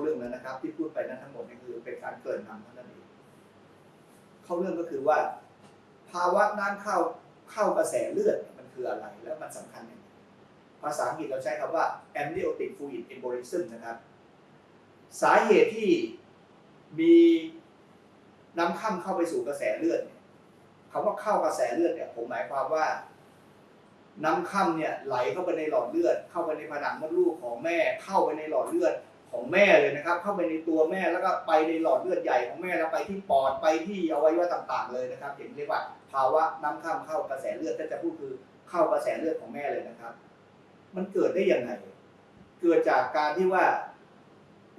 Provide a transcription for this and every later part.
เรื่องแล้วนะครับ ที่พูดไปนั้นทั้งหมดนี่คือเป็นการเกินนำเท่านั้นเองเข้าเรื่องก็คือว่า ภาวะน้ำเข้าเข้ากระแสเลือดมันคืออะไร แล้วมันสำคัญยังไงภาษาอังกฤษเราใช้คำว่า amniotic fluid embolism นะครับ สาเหตุที่มีน้ำค่ำเข้าไปสู่กระแสเลือดเนี่ยคำว่าเข้ากระแสเลือดเนี่ยผมหมายความว่าน้ำค่ำเนี่ยไหลเข้าไปในหลอดเลือด เข้าไปในผนังมดลูกของแม่ เข้าไปในหลอดเลือด ของแม่เลยนะครับ เข้าไปในตัวแม่แล้วก็ไปในหลอดเลือดใหญ่ของแม่แล้วไปที่ปอดไปที่อวัยวะต่างๆ เลยนะครับอย่างเรียกว่าภาวะน้ำค่ำเข้ากระแสเลือดถ้าจะพูดคือเข้ากระแสเลือดของแม่เลยนะครับ มันเกิดได้ยังไงเกิดจากการที่ว่า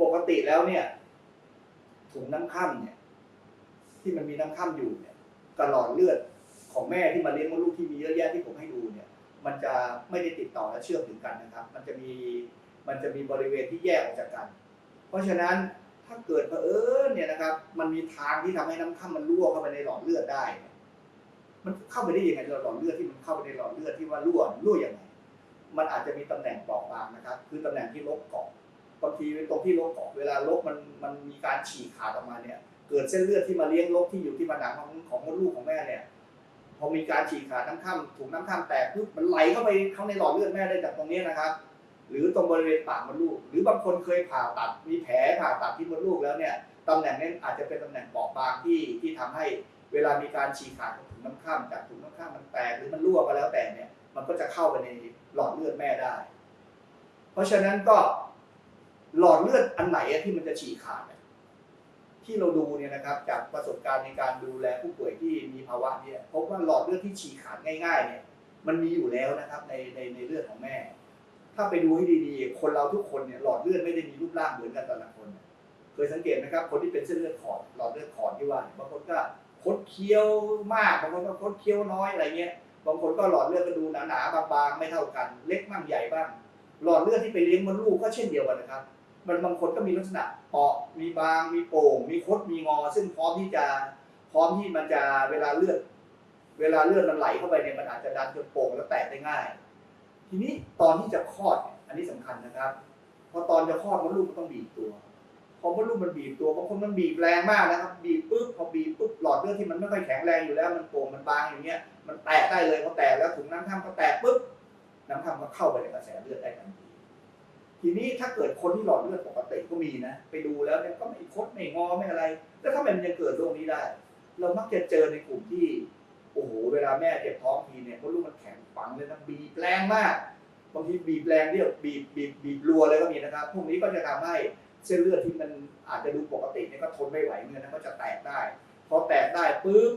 ปกติแล้วเนี่ยถุงน้ำค่ำเนี่ย ที่มันมีน้ำค่ำอยู่เนี่ยกับหลอดเลือดของแม่ที่มาเลี้ยงมดลูกที่มีเยอะแยะที่ผมให้ดูเนี่ย มันจะไม่ได้ติดต่อและเชื่อมถึงกันนะครับ มันจะมี มันจะมีบริเวณที่แยกออกจากกัน เพราะฉะนั้นถ้าเกิดเผอิญเนี่ยนะครับ มันมีทางที่ทำให้น้ำค่ำมันรั่วเข้าไปในหลอดเลือดได้ มันเข้าไปได้ยังไงหลอดเลือดที่มันเข้าไปในหลอดเลือดที่ว่ารั่วรั่วยังไงมันอาจจะมีตำแหน่งเปราะบางนะครับ คือตำแหน่งที่ลกเกาะบางทีตรงที่ลกเกาะเวลาลกมันมันมีการฉีกขาดออกมาเนี่ย เกิดเส้นเลือดที่มาเลี้ยงลกที่อยู่ที่ผนังของของมดลูกของแม่เนี่ยพอมีการฉีกขาดน้ำข้ามถุงน้ำข้ามแตกปุ๊บมันไหลเข้าไปเข้าในหลอดเลือดแม่ได้จากตรงนี้นะครับ หรือตรงบริเวณปากมดลูก หรือบางคนเคยผ่าตัดมีแผลผ่าตัดที่มดลูกแล้วเนี่ยตำแหน่งนั้นอาจจะเป็นตำแหน่งเปราะบางที่ที่ทำให้เวลามีการฉีกขาดของถุงน้ำข้ามจากถุงน้ำข้ามมันแตกหรือมันรั่วก็แล้วแต่เนี่ยมันก็จะเข้าไปในหลอดเลือดแม่ได้ เพราะฉะนั้นก็หลอดเลือดอันไหนที่มันจะฉีกขาดที่เราดูเนี่ยนะครับจากประสบการณ์ในการดูแลผู้ป่วยที่มีภาวะเนี่ยพบว่าหลอดเลือดที่ฉีกขาดง่ายๆเนี่ยมันมีอยู่แล้วนะครับในในในเลือดของแม่ ถ้าไปดูให้ดีๆ คนเราทุกคนเนี่ยหลอดเลือดไม่ได้มีรูปร่างเหมือนกันแต่ละคน เคยสังเกตไหมครับ คนที่เป็นเส้นเลือดขอดหลอดเลือดขอดที่ว่าบางคนก็คดเคี้ยวมากบางคนก็คดเคี้ยวน้อยอะไรเงี้ยบางคนก็หลอดเลือดก็ดูหนาๆบางๆไม่เท่ากัน เล็กบ้างใหญ่บ้าง หลอดเลือดที่ไปเลี้ยงมดลูกก็เช่นเดียวกันนะครับ มันบางคนก็มีลักษณะเปราะมีบางมีโป่ง มีคดมีงอ ซึ่งพร้อมที่จะพร้อมที่มันจะเวลาเลือด เวลาเลือดมันไหลเข้าไปเนี่ยมันอาจจะดันจนโป่งแล้วแตกได้ง่าย ทีนี้ตอนที่จะคลอดเนี่ยอันนี้สำคัญนะครับ พอตอนจะคลอดมดลูกก็ต้องบีบตัว พอมดลูกมันบีบตัวบางคนมันบีบแรงมากนะครับบีบปุ๊บพอบีบปุ๊บหลอดเลือดที่มันไม่ค่อยแข็งแรงอยู่แล้ว มันโป่งมันบางอย่างเงี้ยมันแตกได้เลยพอแตกแล้วถุงน้ำข้ามก็แตกปุ๊บน้ำข้ามก็เข้าไปในกระแสเลือดได้ทันทีทีนี้ถ้าเกิดคนที่หลอดเลือดปกติก็มีนะ ไปดูแล้วเนี่ยก็ไม่คดไม่งอไม่อะไร แล้วทำไมมันยังเกิดโรคนี้ได้ เรามักจะเจอในกลุ่มที่ โอ้โหเวลาแม่เจ็บท้องทีเนี่ยมดลูกมันแข็งฝังเลยนะบีบแรงมากบางทีบีบแรงเรียกบีบบีบบีบรัวเลยก็มีนะครับ พวกนี้ก็จะทำให้เส้นเลือดที่มันอาจจะดูปกติเนี่ยก็ทนไม่ไหวเหมือนกันนะก็จะแตกได้พอแตกได้ปุ๊บ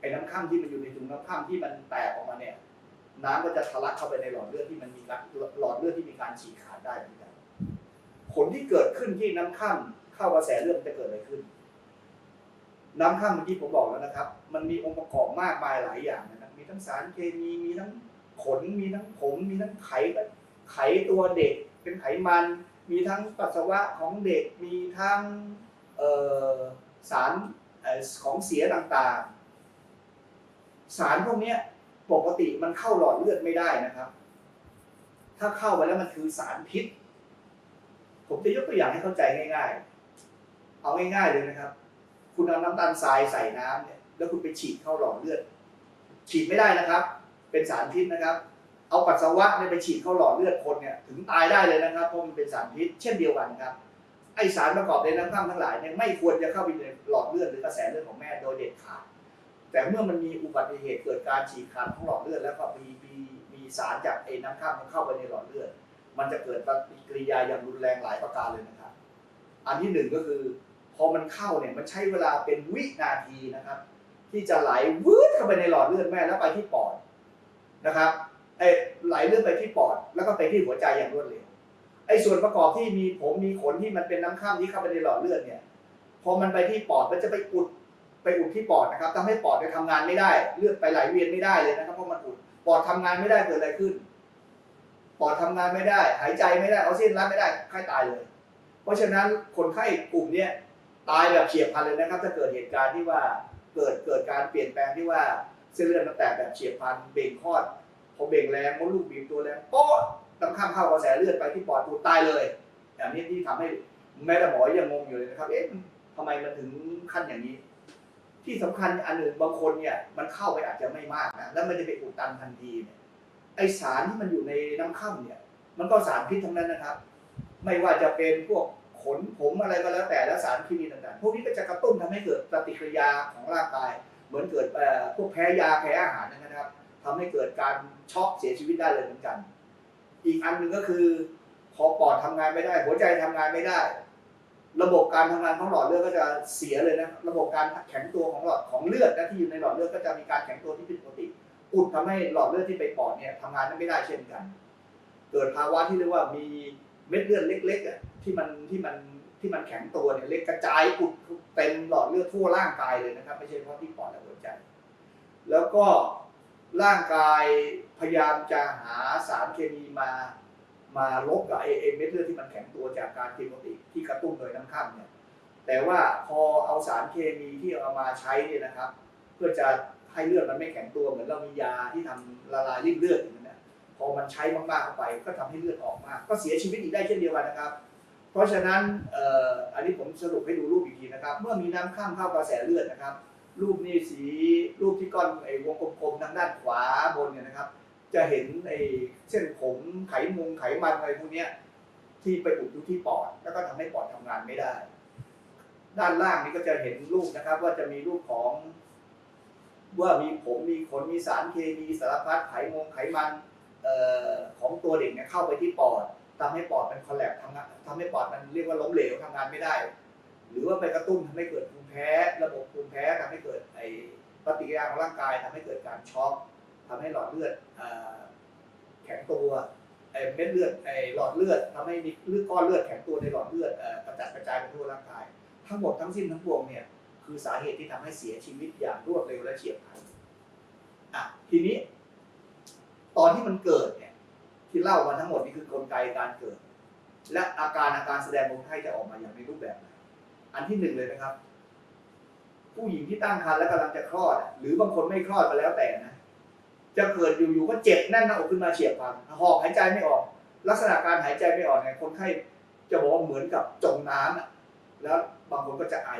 ไอ้น้ำข้ามที่มันอยู่ในถุงน้ำข้ามที่มันแตกออกมาเนี่ยน้ำก็จะทะลักเข้าไปในหลอดเลือดที่มันมีการหลอดเลือดที่มีการฉีกขาดได้เหมือนกันผลที่เกิดขึ้นที่น้ำข้ามเข้ากระแสเลือดจะเกิดอะไรขึ้น น้ำข้ามเมื่อกี้ผมบอกแล้วนะครับ มันมีองค์ประกอบมากมายหลายอย่างนะครับ มีทั้งสารเคมี มีทั้งขน มีทั้งผม มีทั้งไข ไขตัวเด็ก เป็นไขมัน มีทั้งปัสสาวะของเด็ก มีทั้งสารของเสียต่างๆ สารพวกนี้ปกติมันเข้าหลอดเลือดไม่ได้นะครับ ถ้าเข้าไปแล้วมันคือสารพิษ ผมจะยกตัวอย่างให้เข้าใจง่าย ๆ เอาง่ายๆเลยนะครับ คุณเอาน้ำตาลทรายใส่น้ำเนี่ยแล้วคุณไปฉีดเข้าหลอดเลือด ฉีดไม่ได้นะครับ เป็นสารพิษนะครับ เอาปัสสาวะเนี่ยไปฉีดเข้าหลอดเลือดคนเนี่ยถึงตายได้เลยนะครับเพราะมันเป็นสารพิษเช่นเดียวกันครับไอสารประกอบในน้ำข้ามทั้งหลายเนี่ยไม่ควรจะเข้าไปในหลอดเลือดหรือกระแสเลือดของแม่โดยเด็ดขาดแต่เมื่อมันมีอุบัติเหตุเกิดการฉีกขาดของหลอดเลือดแล้วก็มีมีมีสารจากไอ้น้ำข้ามมันเข้าไปในหลอดเลือด มันจะเกิดปฏิกิริยาอย่างรุนแรงหลายประการเลยนะครับ อันที่หนึ่งก็คือ อมันเข้าเนี่ยมันใช้เวลาเป็นวินาทีนะครับ ที่จะไหลวืดเข้าไปในหลอดเลือดแม่แล้วไปที่ปอดนะครับไอ้ไหลเลือดไปที่ปอด แล้วก็ไปที่หัวใจอย่างรวดเร็วไอ้ส่วนประกอบที่มีผมมีขนที่มันเป็นน้ำข้ามที่เข้าไปในหลอดเลือดเนี่ยพอมันไปที่ปอดมันจะไปอุดไปอุดที่ปอดนะครับทำให้ปอดไปทำงานไม่ได้ เลือดไปไหลเวียนไม่ได้เลยนะครับเพราะมันอุดปอดทำงานไม่ได้เกิดอะไรขึ้น ปอดทำงานไม่ได้ หายใจไม่ได้ออกซิเจนรับไม่ได้ไข้ตายเลย เพราะฉะนั้นคนไข้กลุ่มเนี้ย ตายแบบเฉียบพลันเลยนะครับ ถ้าเกิดเหตุการณ์ที่ว่าเกิดเกิดการเปลี่ยนแปลงที่ว่าเส้นเลือดมันแตกแบบเฉียบพลันเบ่งคลอดพอเบ่งแรงมดลูกบีบตัวแรงโป๊ะน้ำข้ามเข้ากระแสเลือดไปที่ปอดปูดตายเลยอย่างนี้ที่ทำให้แม้แต่หมอยังงงอยู่เลยนะครับ เอ๊ะทำไมมันถึงขั้นอย่างนี้ ที่สำคัญอันหนึ่งบางคนเนี่ย มันเข้าไปอาจจะไม่มากนะแล้วมันจะไปอุดตันทันทีเนี่ยไอสารที่มันอยู่ในน้ำค่ำเนี่ย มันก็สารพิษทั้งนั้นนะครับ ไม่ว่าจะเป็นพวก ขนผมอะไรก็แล้วแต่และสารเคมีต่างๆ พวกนี้ก็จะกระตุ้นทำให้เกิดปฏิกิริยาของร่างกาย เหมือนเกิดพวกแพ้ยาแพ้อาหารนะครับทำให้เกิดการช็อกเสียชีวิตได้เลยเหมือนกัน อีกอันหนึ่งก็คือพอปอดทำงานไม่ได้ หัวใจทำงานไม่ได้ ระบบการทำงานของหลอดเลือดก็จะเสียเลยนะระบบการแข็งตัวของหลอดของเลือดนะที่อยู่ในหลอดเลือดก็จะมีการแข็งตัวที่ผิดปกติ อุดทำให้หลอดเลือดที่ไปปอดเนี่ยทำงานไม่ได้เช่นกัน เกิดภาวะที่เรียกว่ามีเม็ดเลือดเล็กๆอะ ที่มันที่มันที่มันแข็งตัวเนี่ยเล็กกระจายอุดเต็มหลอดเลือดทั่วร่างกายเลยนะครับ ไม่ใช่เฉพาะที่ปอดและหัวใจ แล้วก็ร่างกายพยายามจะหาสารเคมีมามาลบกับไอไอ้เม็ดเลือดที่มันแข็งตัวจากการกินปกติที่กระตุ้นโดยน้ำข้ามเนี่ยแต่ว่าพอเอาสารเคมีที่เอามาใช้เนี่ยนะครับ เพื่อจะให้เลือดมันไม่แข็งตัวเหมือนเรามียาที่ทำละลายริ่มเลือดอย่างนั้นนะพอมันใช้มากๆเข้าไป ก็ทำให้เลือดออกมาก ก็เสียชีวิตอีกได้เช่นเดียวกันนะครับ เพราะฉะนั้นอ,อันนี้ผมสรุปให้ดูรูปอีกทีนะครับ เมื่อมีน้ำข้ามเข้ากระแสเลือดนะครับ รูปนี้สีรูปที่ก้อนไอ้วงกลมๆทางด้านขวาบนเนี่ยนะครับ จะเห็นไอ้เส้นผมไขมุงไขมันอะไรพวกนี้ที่ไปอุดอยู่ที่ปอด แล้วก็ทำให้ปอดทำงานไม่ได้ ด้านล่างนี้ก็จะเห็นรูปนะครับ ว่าจะมีรูปของว่ามีผมมีขนมีสารเคมีสารพัดไขมงไขมันออของตัวเด็กเนี่ยเข้าไปที่ปอด ทำให้ปอดมันคอลแลบทำงานทำให้ปอดมันเรียกว่าล้มเหลวทำงานไม่ได้ หรือว่าไปกระตุ้นทำให้เกิดภูมิแพ้ ระบบภูมิแพ้ทำให้เกิดไอปฏิกิริยาของร่างกายทำให้เกิดการช็อกทำให้หลอดเลือดอแข็งตัวไอเม็ดเลือดไอหลอดเลือดทำให้มีเลือดก้อนเลือดแข็งตัวในหลอดเลือดอกระจัดกระจายไปทั่วร่างกาย ทั้งหมดทั้งสิ้นทั้งปวงเนี่ยคือสาเหตุที่ทำให้เสียชีวิตอย่างรวดเร็วและเฉียบพลันอะทีนี้ ตอนที่มันเกิดเน ที่เล่ามาทั้งหมดนี่คือกลไกการเกิด และอาการอาการแสดงของไข้จะออกมาอย่างในรูปแบบไหนอันที่หนึ่งเลยนะครับ ผู้หญิงที่ตั้งครรภ์และกำลังจะคลอด หรือบางคนไม่คลอดก็แล้วแต่นะจะเกิดอยู่ๆก็เจ็บแน่นหน้าอกขึ้นมาเฉียบพลันหอบหายใจไม่ออก ลักษณะการหายใจไม่ออกเนี่ยคนไข้จะบอกว่าเหมือนกับจมน้ำแล้วบางคนก็จะไอ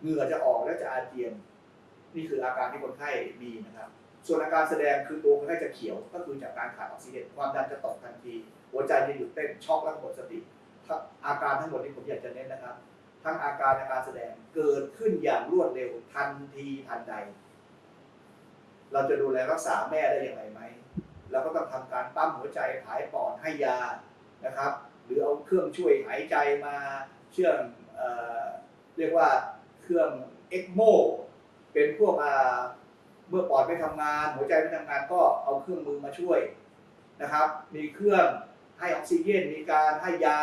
เหงื่อจะออกแล้วจะอาเจียน นี่คืออาการที่คนไข้มีนะครับ ส่วนอาการแสดงคือตัวคนไข้จะเขียวก็คือจากการขาดออกซิเจนความดันจะตกทันที หัวใจจะหยุดเต้นช็อกแล้วก็หมดสติอาการทั้งหมดนี้ผมอยากจะเน้นนะครับ ทั้งอาการอาการแสดงเกิดขึ้นอย่างรวดเร็วทันทีทันใด เราจะดูแลรักษาแม่ได้อย่างไรไหมเราก็ต้องทำการปั๊มหัวใจผายปอดให้ยานะครับ หรือเอาเครื่องช่วยหายใจมาเชื่อมเอเรียกว่าเครื่องเอ็กโมเป็นพวกอ เมื่อปอดไม่ทำงาน หัวใจไม่ทำงานก็เอาเครื่องมือมาช่วยนะครับ มีเครื่องให้ออกซิเจนมีการให้ยา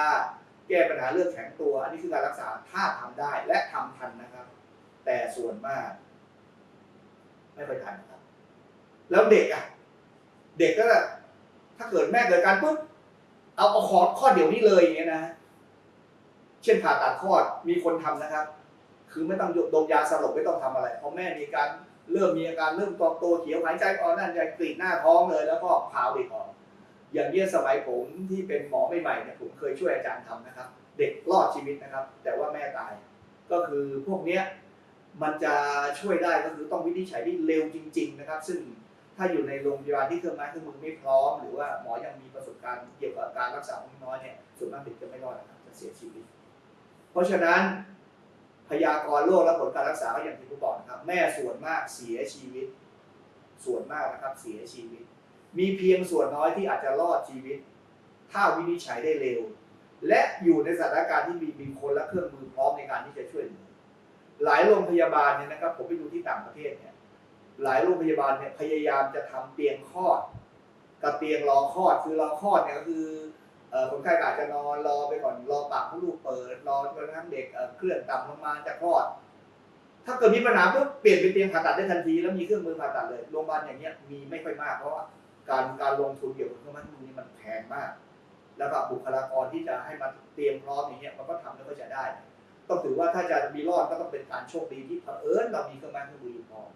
แก้ปัญหาเรื่องแข็งตัว อันนี้คือการรักษาถ้าทำได้และทำทันนะครับ แต่ส่วนมาก ไม่ค่อยทันครับ แล้วเด็กอะ เด็กก็ถ้าเกิดแม่เกิดการปุ๊บเอาเอาคอคลอเดี๋ยวนี้เลยอย่างเงี้ยนะ เช่นผ่าตัดคลอดมีคนทำนะครับ คือไม่ต้องดมยาสลบไม่ต้องทำอะไรเพอแม่มีการ เริ่มมีอาการเริ่มตอตัวเขียวหายใจอ่อนนั่นใจกรีดหน้าท้องเลย แล้วก็ผ่าเด็กออก อย่างเนี้ยสมัยผมที่เป็นหมอใหม่ๆเนี่ยผมเคยช่วยอาจารย์ทำนะครับ เด็กรอดชีวิตนะครับ แต่ว่าแม่ตาย ก็คือพวกเนี้ยมันจะช่วยได้ก็คือต้องวินิจฉัยที่เร็วจริง ๆ นะครับ ซึ่งถ้าอยู่ในโรงพยาบาลที่เครื่องไม้เครื่องมือไม่พร้อม หรือว่าหมอยังมีประสบการณ์เกี่ยวกับการรักษาของน้อยเนี่ยส่วนมากเด็กจะไม่รอดนะครับจะเสียชีวิต เพราะฉะนั้น พยากรณ์โรคและผลการรักษาก็อย่างที่ผมบอกนะครับ แม่ส่วนมากเสียชีวิต ส่วนมากนะครับเสียชีวิต มีเพียงส่วนน้อยที่อาจจะรอดชีวิต ถ้าวินิจฉัยได้เร็ว และอยู่ในสถานการณ์ที่มีมีคนและเครื่องมือพร้อมในการที่จะช่วยเหลือหลายโรงพยาบาลเนี่ยนะครับ ผมไปดูที่ต่างประเทศเนี่ยหลายโรงพยาบาลเนี่ยพยายามจะทำเตียงคลอด กับเตียงรอคลอดคือรอคลอดเนี่ยก็คือ คนไข้อาจจะนอนรอไปก่อนรอปากมดลูกเปิดรอจนกระทั่งเด็กเคลื่อนต่ำลงมาจะคลอด ถ้าเกิดมีปัญหาปุ๊บเปลี่ยนเป็นเตียงผ่าตัดได้ทันที แล้วมีเครื่องมือผ่าตัดเลยโรงพยาบาลอย่างเงี้ยมีไม่ค่อยมากเพราะว่าการการลงทุนเกี่ยวกับเครื่องมือนี้มันแพงมาก แล้วก็บุคลากรที่จะให้มาเตรียมพร้อมอย่างเงี้ยมันก็ทำแล้วก็จะได้ต้องถือว่าถ้าจะมีรอดก็ต้องเป็นการโชคดีที่เผอิญเรามีเครื่องมือเครื่องมืออยู่พร้อม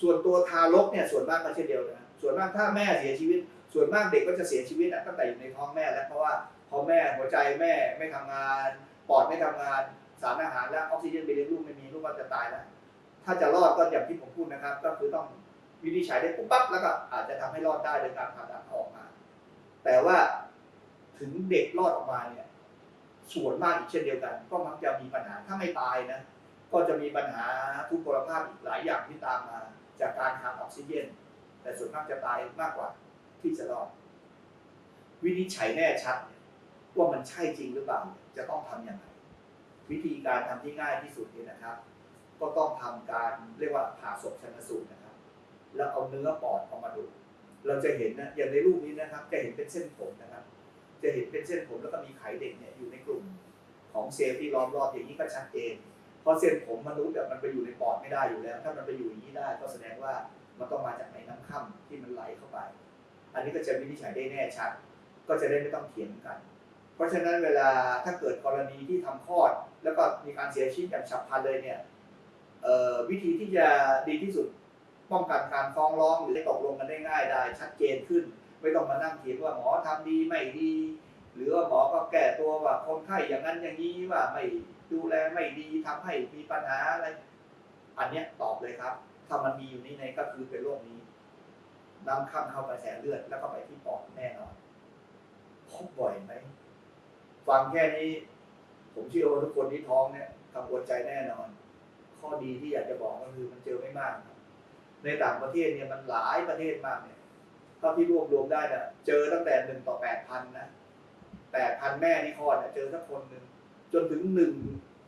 ส่วนตัวทารกเนี่ยส่วนมากก็เช่นเดียวกันนะส่วนมากถ้าแม่เสียชีวิต ส่วนมากเด็กก็จะเสียชีวิตอะตั้งแต่อยู่ในท้องแม่แล้วเพราะว่าพอแม่หัวใจแม่ไม่ทำงาน ปอดไม่ทำงานสารอาหารและออกซิเจนไปเลี้ยงลูกไม่มีลูกก็จะตายแล้วถ้าจะรอดก็อย่างที่ผมพูดนะครับ ก็คือต้องวินิจฉัยได้ปุ๊บปั๊บแล้วก็อาจจะทำให้รอดได้โดยการผ่าตัดออกมา แต่ว่าถึงเด็กรอดออกมาเนี่ยส่วนมากอีกเช่นเดียวกัน ก็มักจะมีปัญหาถ้าไม่ตายนะก็จะมีปัญหาทุกพลภาพอีกหลายอย่างที่ตามมา จากการขาดออกซิเจน แต่ส่วนมากจะตายมากกว่า ที่จะรอด วินิจฉัยแน่ชัด ว่ามันใช่จริงหรือเปล่า จะต้องทำอย่างไร วิธีการทำที่ง่ายที่สุดเนี่ยนะครับ ก็ต้องทำการเรียกว่าผ่าศพชันสูตรนะครับ แล้วเอาเนื้อปอดออกมาดู เราจะเห็นนะอย่างในรูปนี้นะครับ จะเห็นเป็นเส้นผมนะครับ จะเห็นเป็นเส้นผมแล้วก็มีไขเด็กเนี่ยอยู่ในกลุ่มของเซลล์ที่ล้อมรอบอย่างนี้ก็ชัดเจนเพราะเส้นผมมนุษย์เนี่ยมันไปอยู่ในปอดไม่ได้อยู่แล้ว ถ้ามันไปอยู่อย่างนี้ได้ก็แสดงว่ามันต้องมาจากในน้ำค่ำที่มันไหลเข้าไป อันนี้ก็จะวินิจฉัยได้แน่ชัด ก็จะได้ไม่ต้องเถียงกัน เพราะฉะนั้นเวลาถ้าเกิดกรณีที่ทำคลอด แล้วก็มีการเสียชีวิตอย่างฉับพลันเลยเนี่ยวิธีที่จะดีที่สุดป้องกันการฟ้องร้องหรือตกลงกันได้ง่ายได้ ชัดเจนขึ้น ไม่ต้องมานั่งเถียงว่าหมอทำดีไม่ดี หรือว่าหมอก็แก้ตัวว่าคนไข้อย่างนั้นอย่างนี้ว่าไม่ดูแลไม่ดีทำให้มีปัญหาอะไร อันเนี้ยตอบเลยครับ ถ้ามันมีอยู่นี่ในก็คือเป็นโรคนี้ น้ำข้ามเข้ากระแสเลือดแล้วก็ไปที่ปอดแน่นอนพบบ่อยไหมฟังแค่นี้ ผมเชื่อว่าทุกคนที่ท้องเนี่ยกังวลใจแน่นอน ข้อดีที่อยากจะบอกก็คือมันเจอไม่มากครับ ในต่างประเทศเนี่ยมันหลายประเทศมากเนี่ยเท่าที่รวบรวมได้เนี่ยเจอตั้งแต่หนึ่งต่อแปดพันนะแปดพันแม่ที่คลอดเนี่ยเจอสักคนหนึ่งจนถึงหนึ่ง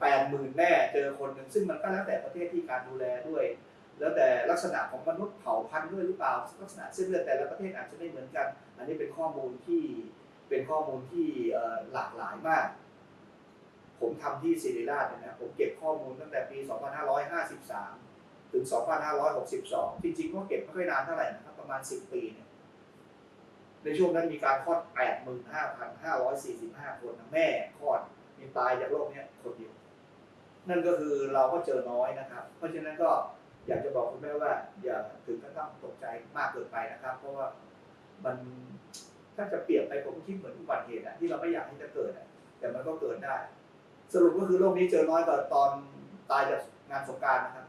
แปดหมื่นแม่เจอคนหนึ่งซึ่งมันก็แล้วแต่ประเทศที่การดูแลด้วย แล้วแต่ลักษณะของมนุษย์เผ่าพันธุ์ด้วยหรือเปล่าลักษณะเส้นเลือดแต่ละประเทศอาจจะไม่เหมือนกัน อันนี้เป็นข้อมูลที่เป็นข้อมูลที่หลากหลายมาก ผมทำที่ศิริราชเนี่ยนะผมเก็บข้อมูลตั้งแต่ปี 2553 ถึง 2562 จริงๆก็เก็บไม่ค่อยนานเท่าไหร่นะครับประมาณ 10 ปีเนี่ยในช่วงนั้นมีการคลอด 85,545 คนนะแม่คลอดมีตายจากโรคเนี้ยคนเดียว นั่นก็คือเราก็เจอน้อยนะครับ เพราะฉะนั้นก็ อยากจะบอกคุณแม่ว่า อย่าถึงกับต้องตกใจมากเกินไปนะครับ เพราะว่ามันถ้าจะเปรียบไปผมคิดเหมือนอุบัติเหตุอะที่เราไม่อยากให้จะเกิดอะแต่มันก็เกิดได้ สรุปก็คือโรคนี้เจอน้อยกว่าตอนตายจากงานสงการนะครับ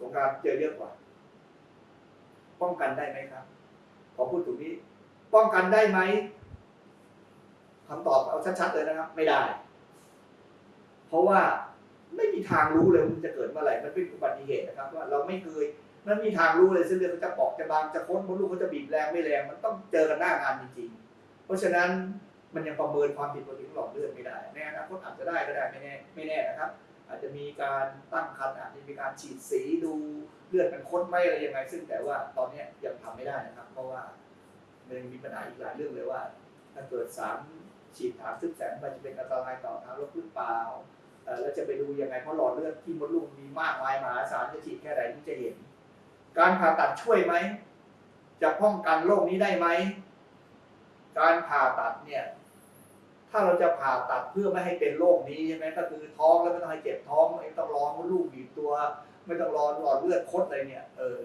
สงการเจอเยอะกว่า ป้องกันได้ไหมครับขอพูดตรงนี้ ป้องกันได้ไหมคำตอบเอาชัดๆเลยนะครับ ไม่ได้ เพราะว่า ไม่มีทางรู้เลยมันจะเกิดเมื่อไหร่มันเป็นอุบัติเหตุนะครับ ว่าเราไม่เคยมันมีทางรู้เลยเส้นเลือดเขาจะปอกจะบางจะค้นมดลูกเขาจะบีบแรงไม่แรง มันต้องเจอกันหน้างานจริงๆ เพราะฉะนั้นมันยังประเมินความผิดปกติของหลอดเลือดไม่ได้ในอนาคตอาจจะได้ก็ได้ไม่แน่ไม่แน่นะครับ อาจจะมีการตั้งครรภ์อาจจะมีการฉีดสีดูเลือดมันค้นไหมอะไรยังไง ซึ่งแต่ว่าตอนนี้ยังทำไม่ได้นะครับ เพราะว่ามันยังมีปัญหาอีกหลายเรื่องเลยว่า ถ้าเกิดสารฉีดฐานซึมแสงมันจะเป็นอันตรายต่อทารกหรือเปล่า เอ่อแล้วจะไปดูยังไงเพราะหลอดเลือดที่มดลูกมีมากมายมหาศาลจะฉีดแค่ไหนที่จะเห็น การผ่าตัดช่วยไหมจะป้องกันโรคนี้ได้ไหมการผ่าตัดเนี่ย ถ้าเราจะผ่าตัดเพื่อไม่ให้เป็นโรคนี้ใช่ไหมก็คือท้องแล้วไม่ต้องให้เจ็บท้องไม่ต้องรอมดลูกบีบตัว ไม่ต้องรอหลอดเลือดคดอะไรเนี่ยเออ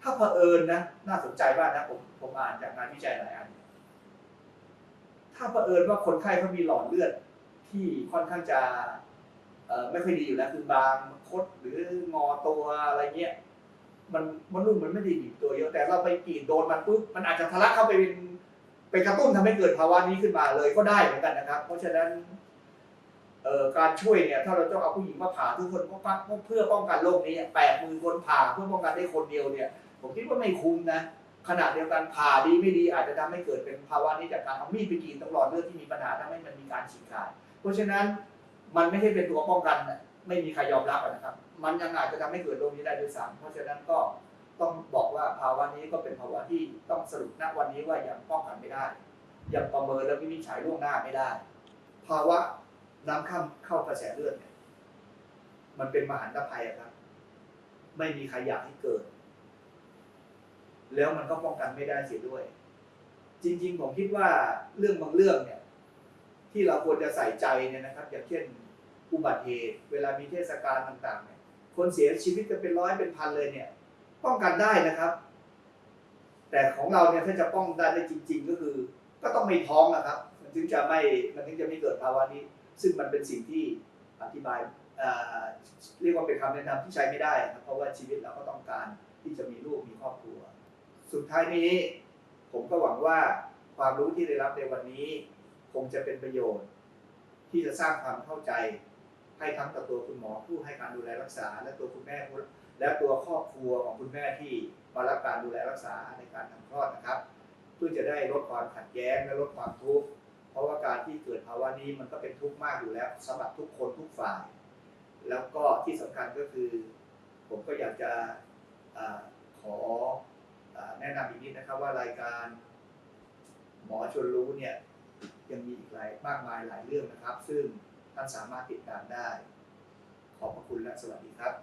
ถ้าเผอิญนะน่าสนใจมากนะผมผมอ่านจากงานวิจัยหลายอันถ้าเผอิญว่าคนไข้เขามีหลอดเลือด ที่ค่อนข้างจะไม่ค่อยดีอยู่แล้วคือบางคดหรืองอตัวอะไรเงี้ยมันมันลูกมันไม่ได้บีบตัวเยอะแต่เราไปกรีดโดนมันปุ๊บมันอาจจะทะลักเข้าไปเป็นเป็นกระตุ้นทำให้เกิดภาวะนี้ขึ้นมาเลยก็ได้เหมือนกันนะครับ เพราะฉะนั้นเอ่อการช่วยเนี่ยถ้าเราต้องเอาผู้หญิงมาผ่าทุกคนเพื่อป้องกันโรคนี้แปดหมื่นคนผ่าเพื่อป้องกันได้คนเดียวเนี่ย ผมคิดว่าไม่คุ้มนะขนาดเดียวกันผ่าดีไม่ดีอาจจะทำให้เกิดเป็นภาวะนี้จากการเอามีดไปกรีดตรงหลอดเลือดที่มีปัญหาทำให้มันมีการฉีกขาด เพราะฉะนั้นมันไม่ใช่เป็นตัวป้องกันนะไม่มีใครยอมรับนะครับ มันยังอาจจะทำให้เกิดโรคนี้ได้ด้วยซ้ำเพราะฉะนั้นก็ต้องบอกว่าภาวะนี้ก็เป็นภาวะที่ต้องสรุปณวันนี้ว่ายังป้องกันไม่ได้ยังประเมินและวินิจฉัยล่วงหน้าไม่ได้ ภาวะน้ำข้ามเข้ากระแสเลือดเนี่ยมันเป็นมหันตภัยครับ ไม่มีใครอยากให้เกิด แล้วมันก็ป้องกันไม่ได้เสียด้วย จริง ๆ ผมคิดว่าเรื่องบางเรื่องเนี่ย ที่เราควรจะใส่ใจเนี่ยนะครับ อย่างเช่นอุบัติเหตุ เวลามีเทศกาลต่างๆเนี่ยคนเสียชีวิตจะเป็นร้อยเป็นพันเลยเนี่ย ป้องกันได้นะครับ แต่ของเราเนี่ยถ้าจะป้องกันได้จริง ๆ ก็คือ ก็ต้องไม่ท้องนะครับ มันถึงจะไม่มันถึงจะไม่เกิดภาวะนี้ ซึ่งมันเป็นสิ่งที่อธิบายเเรียกว่าเป็นคำแนะนำที่ใช้ไม่ได้ครับเพราะว่าชีวิตเราก็ต้องการที่จะมีลูกมีครอบครัว สุดท้ายนี้ ผมก็หวังว่าความรู้ที่ได้รับในวันนี้ คงจะเป็นประโยชน์ ที่จะสร้างความเข้าใจให้ทั้งกับตัวคุณหมอผู้ให้การดูแลรักษา และตัวคุณแม่และตัวครอบครัวของคุณแม่ที่มารับการดูแลรักษาในการทำคลอดนะครับ เพื่อจะได้ลดความขัดแย้งและลดความทุกข์เพราะว่าการที่เกิดภาวะนี้มันก็เป็นทุกข์มากอยู่แล้วสำหรับทุกคนทุกฝ่าย แล้วก็ที่สำคัญก็คือ ผมก็อยากจะอาขออาแนะนำอีกนิดนะครับว่ารายการหมอชวนรู้เนี่ย ยังมีอีกหลายมากมายหลายเรื่องนะครับ ซึ่งท่านสามารถติดตามได้ ขอบพระคุณและสวัสดีครับ